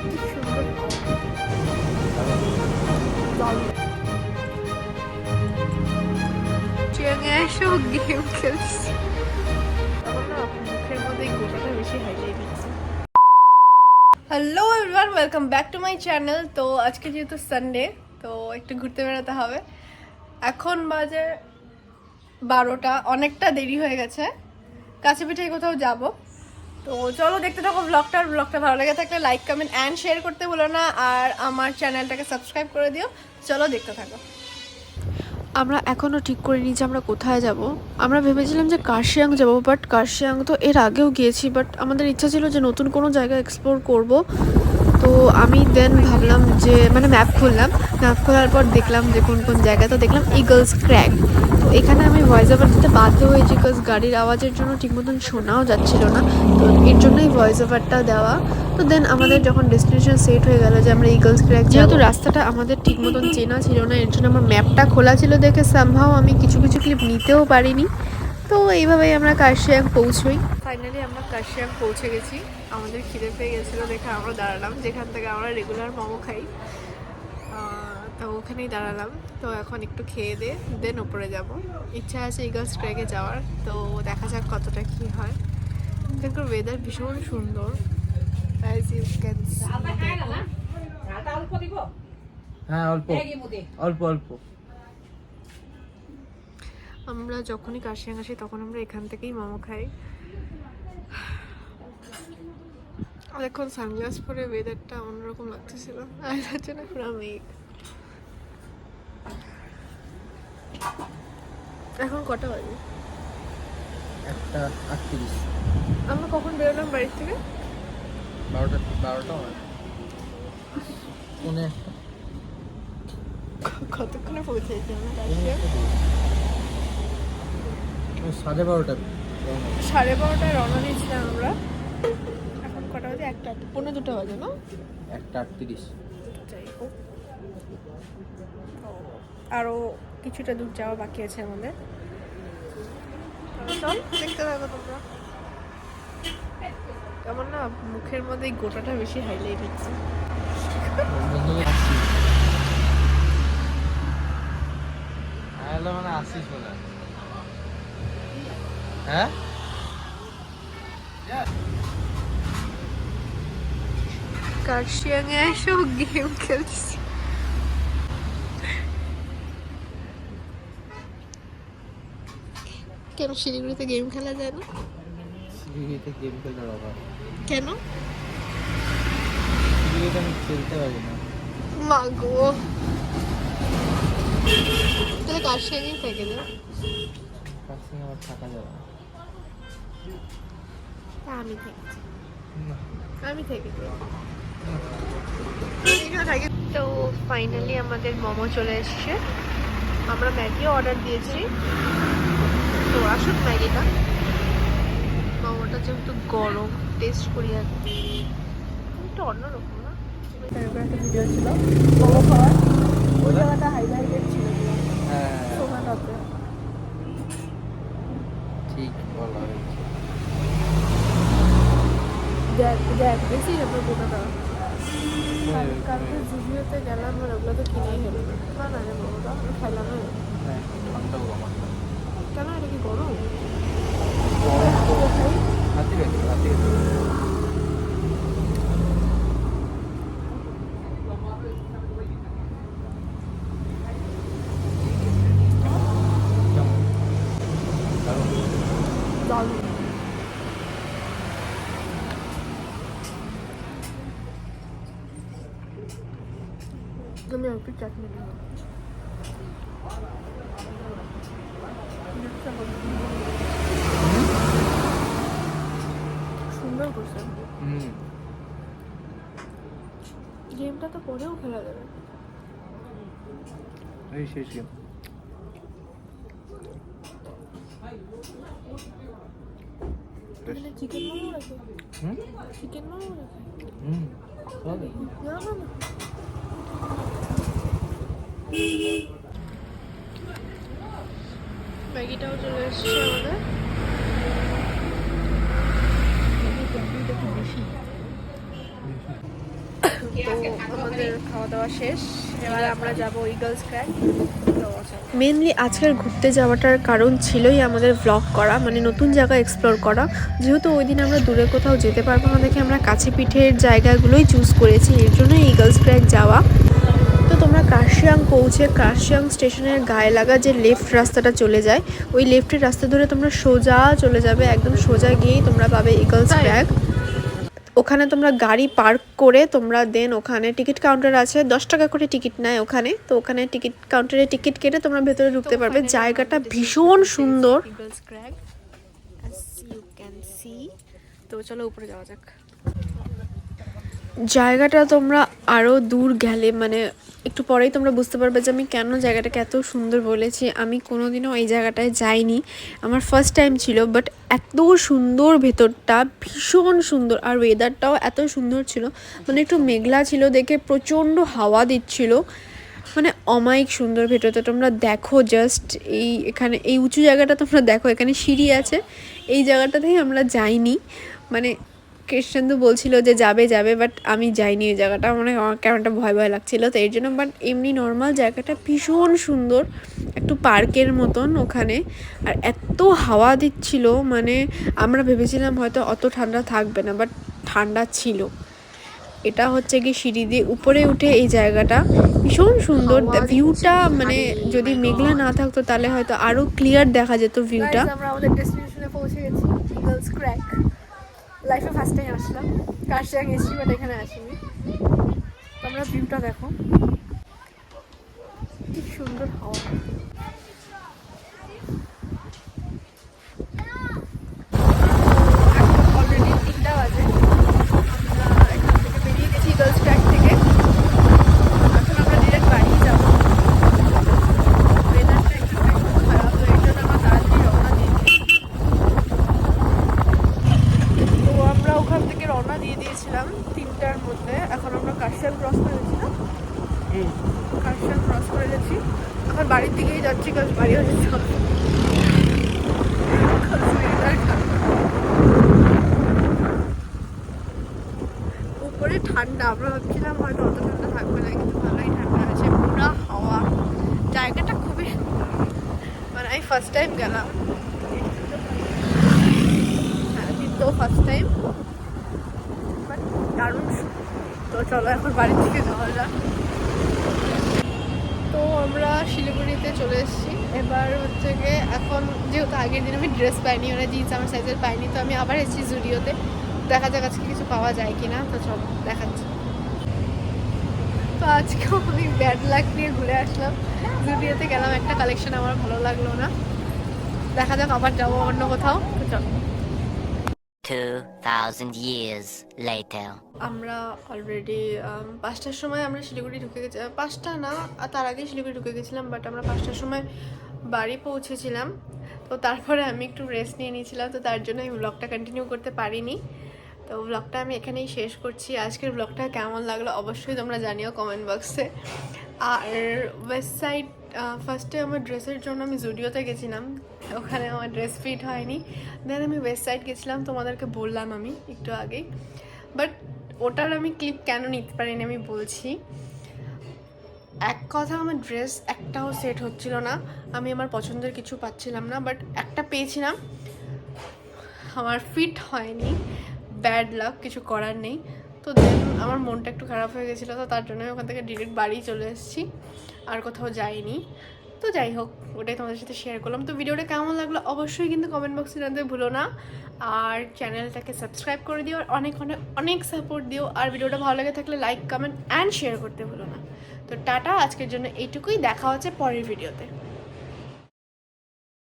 Hello everyone welcome back to my channel তো আজকে যেহেতু সানডে তো একটু ঘুরতে বেরোতে হবে। এখন বাজে বারোটা, অনেকটা দেরি হয়ে গেছে। কাছে পিঠে কোথাও যাব। তো চলো দেখতে থাকো ব্লগটা ব্লগটা ভালো লেগে থাকলে লাইক কমেন্ট অ্যান্ড শেয়ার করতে বলো না। আর আমার চ্যানেলটাকে সাবস্ক্রাইব করে দিও। চলো দেখতে থাকো। আমরা এখনও ঠিক করে নিই যে আমরা কোথায় যাব। আমরা ভেবেছিলাম যে কার্শিয়াং যাব বাট কার্শিয়াং তো এর আগেও গিয়েছি বাট আমাদের ইচ্ছা ছিল যে নতুন কোনো জায়গা এক্সপ্লোর করব। তো আমি দেন ভাবলাম যে মানে ম্যাপ খুললাম। ম্যাপ খোলার পর দেখলাম যে কোন কোন জায়গা। তো দেখলাম ইগলস ক্র্যাক তো এখানে আমি ভয়েস ওভার দিতে বাধ্য হয়েছি বিকজ গাড়ির আওয়াজের জন্য ঠিক মতন শোনাও যাচ্ছিল না। তো এর জন্যই ভয়েস ওভারটা দেওয়া। তো দেন আমাদের যখন ডেস্টিনেশন সেট হয়ে গেল যে আমরা ইগলস ক্র্যাক যেহেতু রাস্তাটা আমাদের ঠিক মতন চেনা ছিল না এর জন্য আমার ম্যাপটা খোলা ছিল দেখে সামহাও আমি কিছু কিছু ক্লিপ নিতেও পারিনি। তো এইভাবেই আমরা কার্শিয়াং পৌঁছই। ফাইনালি আমরা কাশিয়াং পৌঁছে গেছি। আমাদের খিদে পেয়ে গেছিল দেখে আমরা দাঁড়ালাম। যেখান থেকে আমরা রেগুলার মোমো খাই তো ওখানেই দাঁড়ালাম। তো এখন একটু খেয়ে দে দেন উপরে যাব। ইচ্ছা আছে ইগলস ট্রেকে যাওয়ার তো দেখা যাক কতটা কি হয়। এখানকার ওয়েদার ভীষণ সুন্দর। অ্যাজ ইউ ক্যান হ্যাঁ অল্প। অল্প অল্প। আমরা যখনই কাশিয়াং আসি তখন আমরা এখান থেকেই মোমো খাই। এখন সানগ্লাস পরে ওয়েদারটা অন্যরকম লাগতেছিল। আর হচ্ছে না পুরো মেঘ এখন কটা বাজে? একটা আটত্রিশ। আমরা কখন বেরোলাম বাড়ির থেকে? বারোটা বারোটা পৌনে একটা। কতক্ষণে পৌঁছেছি আমরা সাড়ে বারোটা সাড়ে বারোটায় রওনা দিয়েছিলাম আমরা। একটা পনেরো দুটো বাজে না? একটা আটত্রিশ। যাই হোক আরও কিছুটা দূর যাওয়া বাকি আছে আমাদের। চল দেখতে থাকো তোমরা। কেমন না মুখের মধ্যে গোটাটা বেশি হাইলাইট হচ্ছে। হ্যালো মানে আসিস বলে। হ্যাঁ? কার্শিয়াংয়ে এসো গেম খেলছি কেন শিলিগুড়িতে গেম খেলা যায় না শিলিগুড়িতে গেম খেলতে বাবা কেন সিভিতে আমি খেলতে পারি না মা গো তাহলে কার্শিয়াংয়েই থেকে যা তার সঙ্গে আমার থাকা যাবে না আমি থেকেছি না। আমি থেকে তো ফাইনালি আমাদের মোমো চলে এসছে। আমরা ম্যাগিও অর্ডার দিয়েছি। তো আসুক ম্যাগিটা। মোমোটা যেহেতু গরম টেস্ট করি আর। একটু অন্যরকম না? একটা ভিডিও ছিল মোমো খাওয়ার ওই জায়গাটা হাইলাইটেড ছিল ঠিক বলা হয়েছে দেখ দেখ বেশি ব্যাপার গোটাটা কালকে জুডিওতে গেলাম আর ওগুলো তো কিনেই হলো না না রে এটা কি গরম আমি একটু চাটনি নেব সুন্দর করছে হুম গেমটা তো পরেও খেলা যাবে এই শেষ গেম এখানে চিকেন মোমো রাখে হুম চিকেন মোমো রাখে হুম হবে না না না ম্যাগিটাও চলে এসছে আমাদের। তো আমাদের খাওয়া দাওয়া শেষ আমরা মেনলি আজকের ঘুরতে যাওয়াটার কারণ ছিলই আমাদের ভ্লগ করা মানে নতুন জায়গা এক্সপ্লোর করা। যেহেতু ওই দিন আমরা দূরে কোথাও যেতে পারব না দেখে আমরা কাছে পিঠের জায়গাগুলোই চুজ করেছি। এর জন্য ইগলস ক্র্যাক যাওয়া। তো তোমরা কার্শিয়াং পৌঁছে কার্শিয়াং স্টেশনের গায়ে লাগা যে লেফট রাস্তাটা চলে যায় ওই লেফটের রাস্তা ধরে তোমরা সোজা চলে যাবে একদম সোজা গিয়েই তোমরা পাবে ইগলস? ক্র্যাক ওখানে তোমরা গাড়ি পার্ক করে তোমরা দেন ওখানে টিকিট কাউন্টার আছে দশ টাকা করে টিকিট নেয় ওখানে তো ওখানে টিকিট কাউন্টারে টিকিট কেটে তোমরা ভেতরে ঢুকতে পারবে। জায়গাটা ভীষণ সুন্দর। তো চলো উপরে যাওয়া যাক। জায়গাটা তোমরা আরও দূর গেলে মানে একটু পরেই তোমরা বুঝতে পারবে যে আমি কেন জায়গাটাকে এত সুন্দর বলেছি। আমি কোনোদিনও এই জায়গাটায় যাইনি। আমার ফার্স্ট টাইম ছিল বাট এত সুন্দর ভেতরটা, ভীষণ সুন্দর। আর ওয়েদারটাও এত সুন্দর ছিল মানে একটু মেঘলা ছিল দেখে প্রচণ্ড হাওয়া দিচ্ছিল। মানে অমায়িক সুন্দর ভেতরটা। তোমরা দেখো জাস্ট এই এখানে, এই উঁচু জায়গাটা তোমরা দেখো, এখানে সিঁড়ি আছে। এই জায়গাটাতেই আমরা যাইনি। মানে কৃষ্ণেন্দু বলছিল যে যাবে যাবে বাট আমি যাইনি ওই জায়গাটা। মানে আমার কেমনটা ভয় ভয় লাগছিল তো এর জন্য বাট এমনি নর্মাল জায়গাটা ভীষণ সুন্দর একটু পার্কের মতন ওখানে। আর এত হাওয়া দিচ্ছিল মানে আমরা ভেবেছিলাম হয়তো অত ঠান্ডা থাকবে না বাট ঠান্ডা ছিল। এটা হচ্ছে কি সিঁড়ি দিয়ে উপরে উঠে এই জায়গাটা। ভীষণ সুন্দর ভিউটা মানে যদি মেঘলা না থাকতো তাহলে হয়তো আরও ক্লিয়ার দেখা যেত ভিউটা আমরা আমাদের ডেস্টিনেশনে পৌঁছে গেছি ক্র্যাক লাইফে ফার্স্ট টাইম আসলাম। কার্শিয়াং এসছি বাট এখানে আসিনি। তোমরা ভিউটা দেখো। কি সুন্দর হাওয়া এখন অলরেডি তিনটা বাজে আমরা এখান থেকে বেরিয়ে গেছি ইগলস ক্র্যাক থেকে এখন আমরা ডিরেক্ট বাড়ি যাব ওয়েদারটা একটু একটু খারাপ তো এই জন্য আমরা তাড়াতাড়ি রওনা দিয়ে দিয়েছি তো আমরা ওখান থেকে রওনা দিয়ে দিয়েছিলাম তিনটার মধ্যে এখন আমরা কাশিয়াল ক্রস করেছি না কাশিয়াল গেছি এখন বাড়ির দিকেই যাচ্ছি কারণ বাড়ি হচ্ছে উপরে ঠান্ডা, আমরা ভাবছিলাম থাকবে না, কিন্তু ভালোই ঠান্ডা আছে হাওয়া। জায়গাটা খুবই মানে আমি ফার্স্ট টাইম গেলাম। হ্যাঁ ফার্স্ট টাইম দারুণ তো চলো, এখন বাড়ির থেকে যাওয়া যাক। তো আমরা শিলিগুড়িতে চলে এসেছি। এবার হচ্ছে গিয়ে এখন যেহেতু আগের দিন আমি ড্রেস পাইনি ওরা জিন্স আমার সাইজের পাইনি, তো আমি আবার এসেছি জুডিওতে দেখা যাক আজকে কিছু পাওয়া যায় কি না তো চলো দেখাচ্ছি। তো আজকেও আমি ব্যাড লাক নিয়ে ঘুরে আসলাম। জুডিওতে গেলাম, একটা কালেকশন আমার ভালো লাগল না। দেখা যাক আবার যাব অন্য কোথাও। তো চলো। 2,000 years later. আমরা অলরেডি পাঁচটার সময় আমরা শিলিগুড়ি ঢুকে গেছি পাঁচটা না তার আগে শিলিগুড়ি ঢুকে গেছিলাম বাট আমরা পাঁচটার সময় বাড়ি পৌঁছেছিলাম। তো তারপরে আমি একটু রেস্ট নিয়ে নিয়েছিলাম তো তার জন্য আমি ব্লগটা কন্টিনিউ করতে পারিনি। তো ব্লগটা আমি এখানেই শেষ করছি। আজকের ব্লগটা কেমন লাগল অবশ্যই তোমরা জানিও কমেন্ট বক্সে আর ওয়েস্ট সাইড ফার্স্টে আমার ড্রেসের জন্য আমি জুডিওতে গেছিলাম। ওখানে আমার ড্রেস ফিট হয়নি। দেন আমি ওয়েস্ট সাইড গেছিলাম, তোমাদেরকে বললাম আমি একটু আগেই। বাট ওটার আমি ক্লিপ কেন নিতে পারিনি আমি বলছি। এক কথা আমার ড্রেস একটাও সেট হচ্ছিল না। আমি আমার পছন্দের কিছু পাচ্ছিলাম না বাট একটা পেয়েছিলাম। আমার ফিট হয়নি। ব্যাড লাক কিছু করার নেই। তো দেন আমার মনটা একটু খারাপ হয়ে গেছিল, তো তার জন্য আমি ওখান থেকে ডিরেক্ট বাড়ি চলে এসেছি। আর কোথাও যায়নি তো যাই হোক, ওটাই তোমাদের সাথে শেয়ার করলাম। তো ভিডিওটা কেমন লাগল অবশ্যই কিন্তু কমেন্ট বক্সে জানতে ভুলো না। আর চ্যানেলটাকে সাবস্ক্রাইব করে দিও, আর অনেক অনেক অনেক সাপোর্ট দিও। আর ভিডিওটা ভালো লাগে থাকলে লাইক কমেন্ট অ্যান্ড শেয়ার করতে ভুলো না। তো টাটা, আজকের জন্য এইটুকুই। দেখা হচ্ছে পরের ভিডিওতে